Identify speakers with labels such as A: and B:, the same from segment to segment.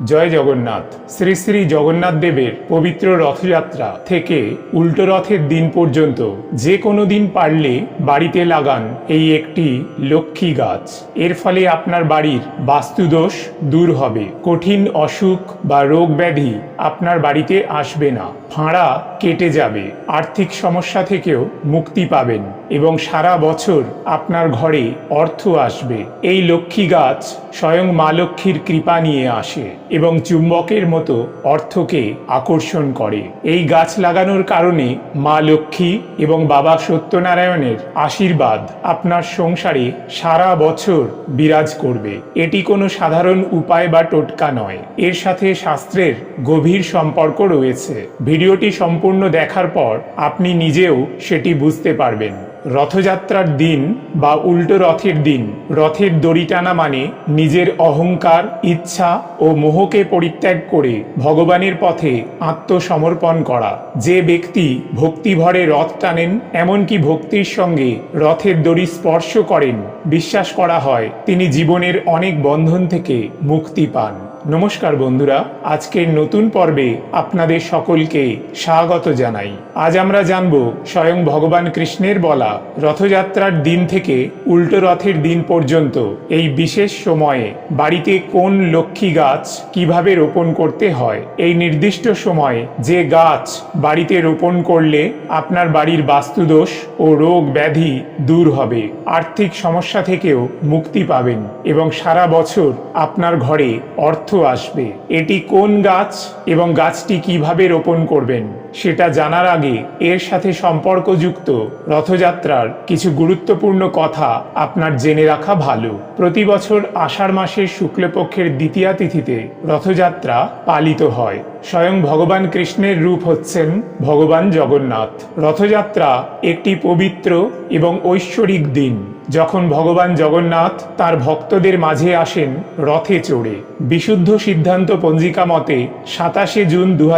A: জয় জগন্নাথ। শ্রী শ্রী জগন্নাথ দেবের পবিত্র রথযাত্রা থেকে উল্টো রথের দিন পর্যন্ত যে কোনো দিন পারলে বাড়িতে লাগান এই একটি লক্ষ্মী গাছ। এর ফলে আপনার বাড়ির বাস্তুদোষ দূর হবে। কঠিন অসুখ বা রোগ ব্যাধি আপনার বাড়িতে আসবে না। ফাঁড়া কেটে যাবে, আর্থিক সমস্যা থেকেও মুক্তি পাবেন এবং সারা বছর আপনার ঘরে অর্থ আসবে। এই লক্ষ্মী গাছ স্বয়ং মা লক্ষ্মীর কৃপা নিয়ে আসে এবং চুম্বকের মতো অর্থকে আকর্ষণ করে। এই গাছ লাগানোর কারণে মা লক্ষ্মী এবং বাবা সত্যনারায়ণের আশীর্বাদ আপনার সংসারে সারা বছর বিরাজ করবে। এটি কোনো সাধারণ উপায় বা টোটকা নয়। এর সাথে শাস্ত্রের গভীর সম্পর্ক রয়েছে। ভিডিওটি সম্পূর্ণ দেখার পর আপনি নিজেও সেটি বুঝতে পারবেন। রথযাত্রার দিন বা উল্টো রথের দিন, রথের দড়ি টানা মানে নিজের অহংকার, ইচ্ছা ও মোহকে পরিত্যাগ করে ভগবানের পথে আত্মসমর্পণ করা। যে ব্যক্তি ভক্তিভরে রথ টানেন, এমনকি ভক্তির সঙ্গে রথের দড়ি স্পর্শ করেন, বিশ্বাস করা হয় তিনি জীবনের অনেক বন্ধন থেকে মুক্তি পান। নমস্কার বন্ধুরা, আজকের নতুন পর্বে আপনাদের সকলকে স্বাগত জানাই। আজ আমরা জানব স্বয়ং ভগবান কৃষ্ণের বলা রথযাত্রার দিন থেকে উল্টো রথের দিন পর্যন্ত এই বিশেষ সময়ে বাড়িতে কোন লক্ষ্মী গাছ কীভাবে রোপণ করতে হয়? এই নির্দিষ্ট সময়ে যে গাছ বাড়িতে রোপণ করলে আপনার বাড়ির বাস্তুদোষ ও রোগ ব্যাধি দূর হবে, আর্থিক সমস্যা থেকেও মুক্তি পাবেন এবং সারা বছর আপনার ঘরে অর্থ আসবে। এটি কোন গাছ এবং গাছটি কীভাবে রোপণ করবেন? সেটা জানার আগে এর সাথে সম্পর্কযুক্ত রথযাত্রার কিছু গুরুত্বপূর্ণ কথা আপনার জেনে রাখা ভালো। প্রতি বছর আষাঢ় মাসের শুক্লপক্ষের দ্বিতীয়া তিথিতে রথযাত্রা পালিত হয়। স্বয়ং ভগবান কৃষ্ণের রূপ হচ্ছেন ভগবান জগন্নাথ। রথযাত্রা একটি পবিত্র এবং ঐশ্বরিক দিন। যখন ভগবান জগন্নাথ তার ভক্তদের মাঝে আসেন রথে চড়ে। বিশুদ্ধ সিদ্ধান্ত পঞ্জিকা মতে সাতাশে জুন দু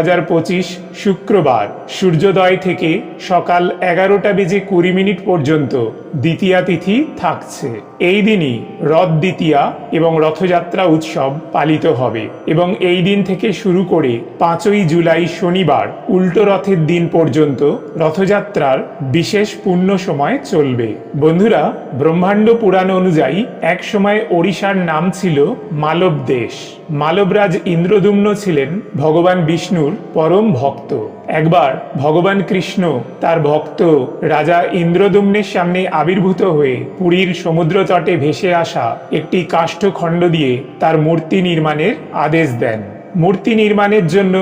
A: শুক্রবার সূর্যোদয় থেকে সকাল এগারোটা বেজে কুড়ি মিনিট পর্যন্ত। দ্বিতীয়া তিথি থাকছে। এই দিনই রথ দ্বিতীয়া এবং রথযাত্রা উৎসব পালিত হবে এবং এই দিন থেকে শুরু করে পাঁচই জুলাই শনিবার উল্টো রথের দিন পর্যন্ত রথযাত্রার বিশেষ পূর্ণ সময় চলবে। বন্ধুরা, ব্রহ্মাণ্ড পুরাণ অনুযায়ী এক সময় ওড়িশার নাম ছিল মালব দেশ। মালবরাজ ইন্দ্রদুম্ন ছিলেন ভগবান বিষ্ণুর পরম ভক্ত। একবার ভগবান কৃষ্ণ তার ভক্ত রাজা ইন্দ্রদুম্নের সামনে আবির্ভূত হয়ে পুরীর সমুদ্র তটে ভেসে আসা একটি কাষ্ঠখণ্ড দিয়ে তার মূর্তি নির্মাণের আদেশ দেন। মূর্তি নির্মাণের জন্য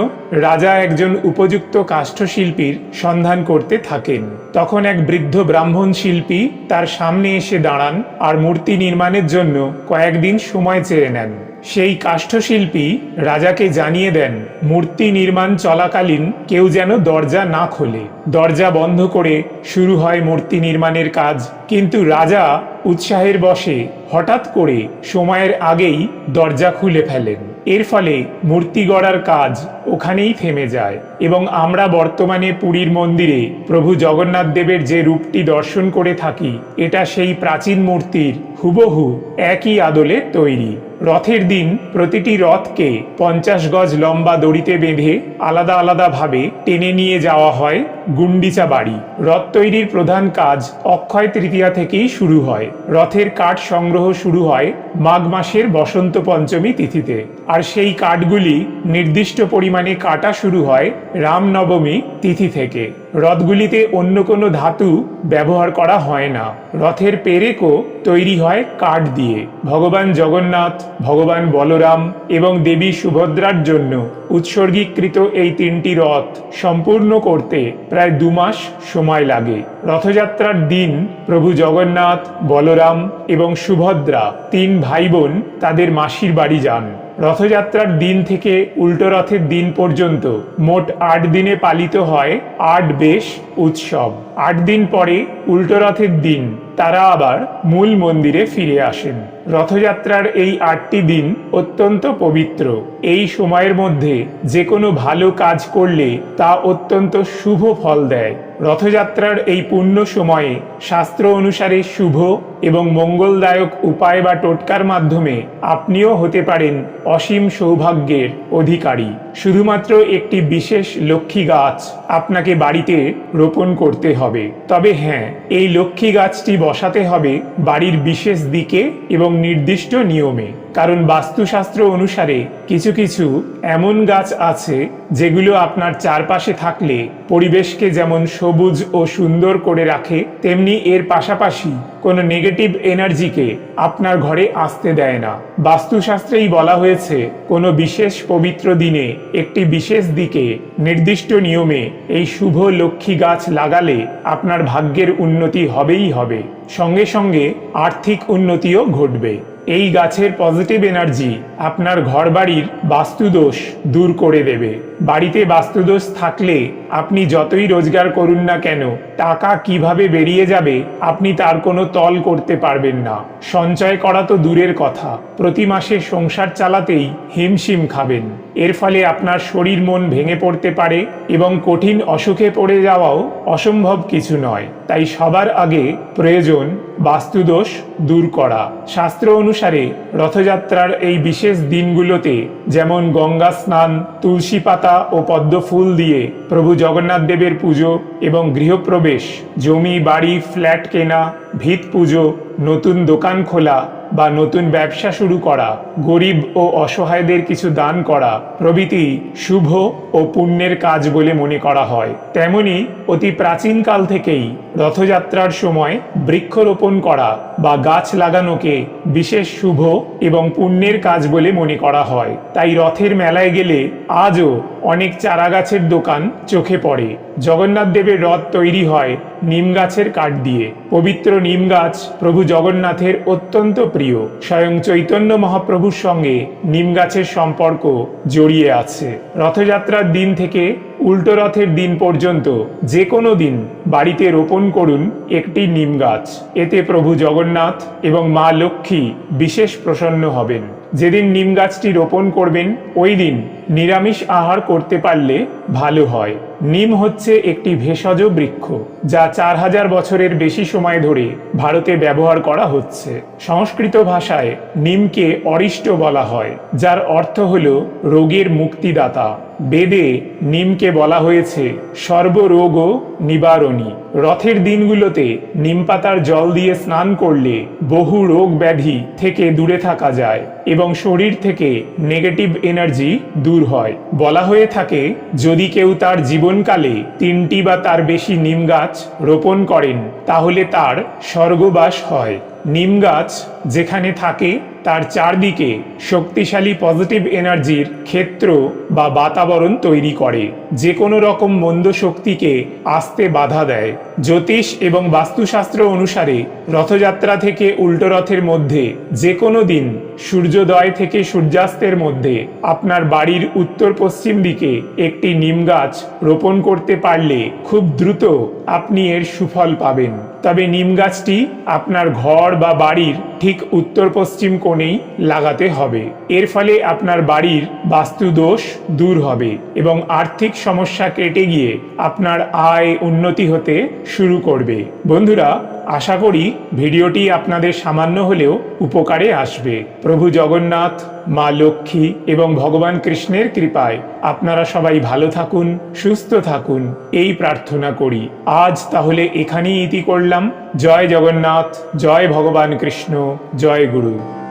A: রাজা একজন উপযুক্ত কাষ্ঠশিল্পীর সন্ধান করতে থাকেন। তখন এক বৃদ্ধ ব্রাহ্মণ শিল্পী তার সামনে এসে দাঁড়ান আর মূর্তি নির্মাণের জন্য কয়েকদিন সময় চেয়ে নেন। সেই কাষ্ঠশিল্পী রাজাকে জানিয়ে দেন, মূর্তি নির্মাণ চলাকালীন কেউ যেন দরজা না খোলে। দরজা বন্ধ করে শুরু হয় মূর্তি নির্মাণের কাজ। কিন্তু রাজা উৎসাহের বশে হঠাৎ করে সময়ের আগেই দরজা খুলে ফেলেন। এর ফলে মূর্তি গড়ার কাজ ওখানেই থেমে যায় এবং আমরা বর্তমানে পুরীর মন্দিরে প্রভু জগন্নাথ দেবের যে রূপটি দর্শন করে থাকি, এটা সেই প্রাচীন মূর্তির হুবহু একই আদলে তৈরি। রথের দিন প্রতিটি রথকে পঞ্চাশ গজ লম্বা দড়িতে বেঁধে আলাদা আলাদাভাবে টেনে নিয়ে যাওয়া হয়। গুন্ডিচা বাড়ি। রথ তৈরির প্রধান কাজ অক্ষয় তৃতীয়া থেকেই শুরু হয়। রথের কাঠ সংগ্রহ শুরু হয় মাঘ মাসের বসন্ত পঞ্চমী তিথিতে। আর সেই কাঠগুলি নির্দিষ্ট পরিমাণে কাটা শুরু হয় রামনবমী তিথি থেকে। রথগুলিতে অন্য কোনো ধাতু ব্যবহার করা হয় না। রথের পেরেকও তৈরি হয় কাঠ দিয়ে। ভগবান জগন্নাথ, ভগবান বলরাম এবং দেবী সুভদ্রার জন্য উৎসর্গীকৃত এই তিনটি রথ সম্পূর্ণ করতে প্রায় দু মাস সময় লাগে। রথযাত্রার দিন প্রভু জগন্নাথ, বলরাম এবং সুভদ্রা তিন ভাই বোন তাদের মাসির বাড়ি যান। রথযাত্রার দিন থেকে উল্টো রথের দিন পর্যন্ত মোট আট দিনে পালিত হয় আট বেশ উৎসব। আট দিন পরে উল্টো রথের দিন তারা আবার মূল মন্দিরে ফিরে আসেন। রথযাত্রার এই আটটি দিন অত্যন্ত পবিত্র। এই সময়ের মধ্যে যে কোনো ভালো কাজ করলে তা অত্যন্ত শুভ ফল দেয়। রথযাত্রার এই পূর্ণ সময়ে শাস্ত্র অনুসারে শুভ এবং মঙ্গলদায়ক উপায় বা টোটকার মাধ্যমে আপনিও হতে পারেন অসীম সৌভাগ্যের অধিকারী। শুধুমাত্র একটি বিশেষ লক্ষ্মী গাছ আপনাকে বাড়িতে রোপণ করতে হবে। তবে হ্যাঁ এই লক্ষ্মী গাছটি বসাতে হবে বাড়ির বিশেষ দিকে এবং নির্দিষ্ট নিয়মে। কারণ বাস্তুশাস্ত্র অনুসারে কিছু কিছু এমন গাছ আছে যেগুলো আপনার চারপাশে থাকলে পরিবেশকে যেমন সবুজ ও সুন্দর করে রাখে, তেমনি এর পাশাপাশি কোনো নেগেটিভ এনার্জিকে আপনার ঘরে আসতে দেয় না। বাস্তুশাস্ত্রেই বলা হয়েছে, কোনো বিশেষ পবিত্র দিনে একটি বিশেষ দিকে নির্দিষ্ট নিয়মে এই শুভ লক্ষ্মী গাছ লাগালে আপনার ভাগ্যের উন্নতি হবেই হবে। সঙ্গে সঙ্গে আর্থিক উন্নতিও ঘটবে। এই গাছের পজিটিভ এনার্জি আপনার ঘরবাড়ির বাস্তুদোষ দূর করে দেবে। বাড়িতে বাস্তুদোষ থাকলে আপনি যতই রোজগার করুন না কেন, টাকা কীভাবে বেরিয়ে যাবে আপনি তার কোনো তল করতে পারবেন না। সঞ্চয় করা তো দূরের কথা। প্রতি মাসে সংসার চালাতেই হিমশিম খাবেন। এর ফলে আপনার শরীর মন ভেঙে পড়তে পারে এবং কঠিন অসুখে পড়ে যাওয়াও অসম্ভব কিছু নয়। তাই সবার আগে প্রয়োজন বাস্তুদোষ দূর করা। শাস্ত্র অনুসারে রথযাত্রার এই বিশেষ দিনগুলোতে যেমন গঙ্গা স্নান, তুলসী পাতা ও পদ্ম ফুল দিয়ে প্রভু জগন্নাথ দেবের পুজো এবং গৃহপ্রবেশ, জমি, বাড়ি, ফ্ল্যাট কেনা, ভিত পুজো নতুন দোকান খোলা বা নতুন ব্যবসা শুরু করা, গরিব ও অসহায়দের কিছু দান করা প্রভৃতি শুভ ও পুণ্যের কাজ বলে মনে করা হয়। তেমনি অতি প্রাচীনকাল থেকেই রথযাত্রার সময় বৃক্ষরোপণ করা বা গাছ লাগানোকে বিশেষ শুভ এবং পুণ্যের কাজ বলে মনে করা হয়। তাই রথের মেলায় গেলে আজও অনেক চারা গাছের দোকান চোখে পড়ে। জগন্নাথ দেবের রথ তৈরি হয় নিম গাছের কাঠ দিয়ে। পবিত্র নিম গাছ প্রভু জগন্নাথের অত্যন্ত প্রিয়, স্বয়ং চৈতন্য মহাপ্রভুর সঙ্গে নিম গাছের সম্পর্ক জড়িয়ে আছে। রথযাত্রার দিন থেকে উল্টো রথের দিন পর্যন্ত যে কোনো দিন বাড়িতে রোপণ করুন একটি নিম গাছ। এতে প্রভু জগন্নাথ এবং মা লক্ষ্মী বিশেষ প্রসন্ন হবেন। যেদিন নিম গাছটি রোপণ করবেন, ওই দিন নিরামিষ আহার করতে পারলে ভালো হয়। নিম হচ্ছে একটি ভেষজ বৃক্ষ, যা চার হাজার বছরের বেশি সময় ধরে ভারতে ব্যবহার করা হচ্ছে। সংস্কৃত ভাষায় নিমকে অরিষ্ট বলা হয়, যার অর্থ হল রোগের মুক্তিদাতা। বেদে নিমকে বলা হয়েছে সর্বরোগ নিবারণী। রথের দিনগুলোতে নিম পাতার জল দিয়ে স্নান করলে বহু রোগ ব্যাধি থেকে দূরে থাকা যায় এবং শরীর থেকে নেগেটিভ এনার্জি দূর হয়। বলা হয়ে থাকে, যদি কেউ তার জীবনকালে তিনটি বা তার বেশি নিম গাছ রোপণ করেন, তাহলে তার স্বর্গবাস হয়। নিম গাছ যেখানে থাকে তার চারদিকে শক্তিশালী পজিটিভ এনার্জির ক্ষেত্র বা বাতাবরণ তৈরি করে। যে কোনো রকম মন্দ শক্তিকে আসতে বাধা দেয়। জ্যোতিষ এবং বাস্তুশাস্ত্র অনুসারে রথযাত্রা থেকে উল্টো রথের মধ্যে যে কোনো দিন সূর্যোদয় থেকে সূর্যাস্তের মধ্যে আপনার বাড়ির উত্তর পশ্চিম দিকে একটি নিম গাছ রোপণ করতে পারলে খুব দ্রুত আপনি এর সুফল পাবেন। তবে নিম গাছটি আপনার ঘর বা বাড়ির ঠিক উত্তর পশ্চিম কোণেই লাগাতে হবে। এর ফলে আপনার বাড়ির বাস্তু দোষ দূর হবে এবং আর্থিক সমস্যা কেটে গিয়ে আপনার আয় উন্নতি হতে শুরু করবে। বন্ধুরা আশা করি ভিডিওটি আপনাদের সামান্য হলেও উপকারে আসবে। প্রভু জগন্নাথ, মা লক্ষ্মী এবং ভগবান কৃষ্ণের কৃপায় আপনারা সবাই ভালো থাকুন, সুস্থ থাকুন, এই প্রার্থনা করি। আজ তাহলে এখানেই ইতি করলাম। জয় জগন্নাথ, জয় ভগবান কৃষ্ণ, জয় গুরু।